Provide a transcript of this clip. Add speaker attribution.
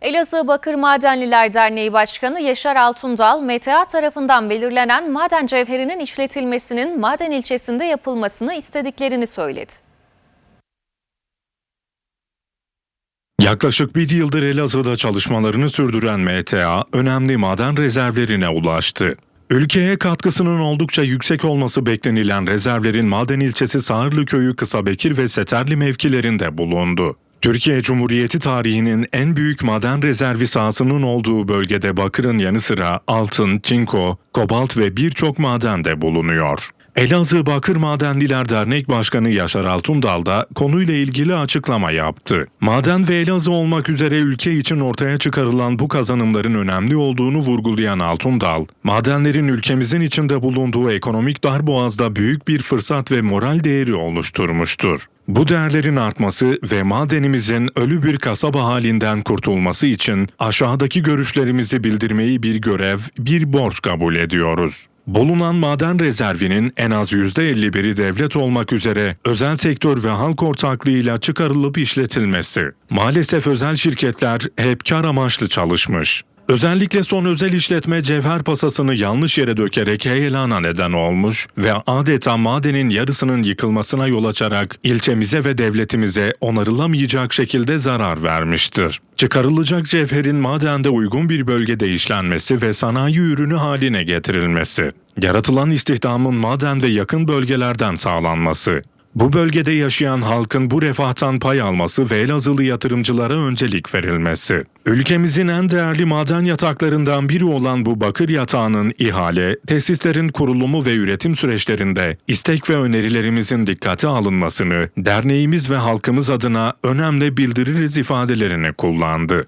Speaker 1: Elazığ Bakır Madenliler Derneği Başkanı Yaşar Altundal, MTA tarafından belirlenen maden cevherinin işletilmesinin maden ilçesinde yapılmasını istediklerini söyledi.
Speaker 2: Yaklaşık bir yıldır Elazığ'da çalışmalarını sürdüren MTA, önemli maden rezervlerine ulaştı. Ülkeye katkısının oldukça yüksek olması beklenilen rezervlerin maden ilçesi Sağırlı Köyü, Kısabekir ve Seterli mevkilerinde bulundu. Türkiye Cumhuriyeti tarihinin en büyük maden rezervi sahasının olduğu bölgede bakırın yanı sıra altın, çinko, kobalt ve birçok maden de bulunuyor. Elazığ Bakır Madenliler Dernek Başkanı Yaşar Altundal da konuyla ilgili açıklama yaptı. Maden ve Elazığ olmak üzere ülke için ortaya çıkarılan bu kazanımların önemli olduğunu vurgulayan Altundal, madenlerin ülkemizin içinde bulunduğu ekonomik darboğazda büyük bir fırsat ve moral değeri oluşturmuştur. Bu değerlerin artması ve madenimizin ölü bir kasaba halinden kurtulması için aşağıdaki görüşlerimizi bildirmeyi bir görev, bir borç kabul ediyoruz. Bulunan maden rezervinin en az %51'i devlet olmak üzere özel sektör ve halk ortaklığıyla çıkarılıp işletilmesi. Maalesef özel şirketler hep kar amaçlı çalışmış. Özellikle son özel işletme cevher pasasını yanlış yere dökerek heyelana neden olmuş ve adeta madenin yarısının yıkılmasına yol açarak ilçemize ve devletimize onarılamayacak şekilde zarar vermiştir. Çıkarılacak cevherin madende uygun bir bölgede işlenmesi ve sanayi ürünü haline getirilmesi. Yaratılan istihdamın maden ve yakın bölgelerden sağlanması. Bu bölgede yaşayan halkın bu refahtan pay alması ve Elazığlı yatırımcılara öncelik verilmesi. Ülkemizin en değerli maden yataklarından biri olan bu bakır yatağının ihale, tesislerin kurulumu ve üretim süreçlerinde istek ve önerilerimizin dikkate alınmasını derneğimiz ve halkımız adına önemli bildiririz ifadelerini kullandı.